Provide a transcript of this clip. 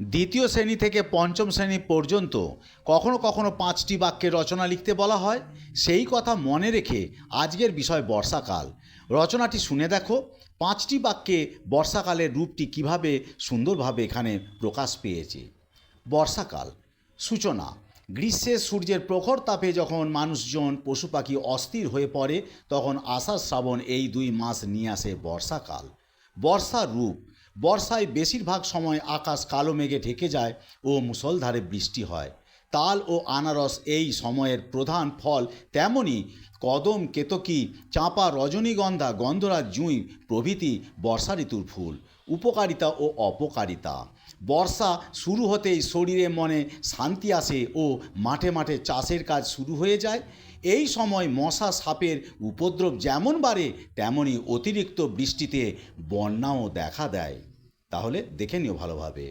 দ্বিতীয় শ্রেণি থেকে পঞ্চম শ্রেণি পর্যন্ত কখনো কখনো পাঁচটি বাক্যের রচনা লিখতে বলা হয়। সেই কথা মনে রেখে আজকের বিষয় বর্ষাকাল। রচনাটি শুনে দেখো, পাঁচটি বাক্যে বর্ষাকালের রূপটি কীভাবে সুন্দরভাবে এখানে প্রকাশ পেয়েছে। বর্ষাকাল, সূচনা, গ্রীষ্মে সূর্যের প্রখর তাপে যখন মানুষজন পশু পাখি অস্থির হয়ে পড়ে, তখন আষাঢ় শ্রাবণ এই দুই মাস নিয়ে আসে বর্ষাকাল। বর্ষার রূপ বর্ষায় বেশিরভাগ সময় আকাশ কালো মেঘে ঢেকে যায় ও মুষলধারে বৃষ্টি হয়। তাল ও আনারস এই সময়ের প্রধান ফল, তেমনি কদম, কেতকী, চাঁপা, রজনীগন্ধা গন্ধরাজ জুঁই প্রভৃতি বর্ষা ঋতুর ফুল। উপকারিতা ও অপকারিতা। বর্ষা শুরু হতেই শরীরে মনে শান্তি আসে ও মাঠে মাঠে চাষের কাজ শুরু হয়ে যায়। এই সময় মশা সাপের উপদ্রব যেমন বাড়ে তেমনই অতিরিক্ত বৃষ্টিতে বন্যাও দেখা দেয়। তাহলে দেখে নিও ভালোভাবে।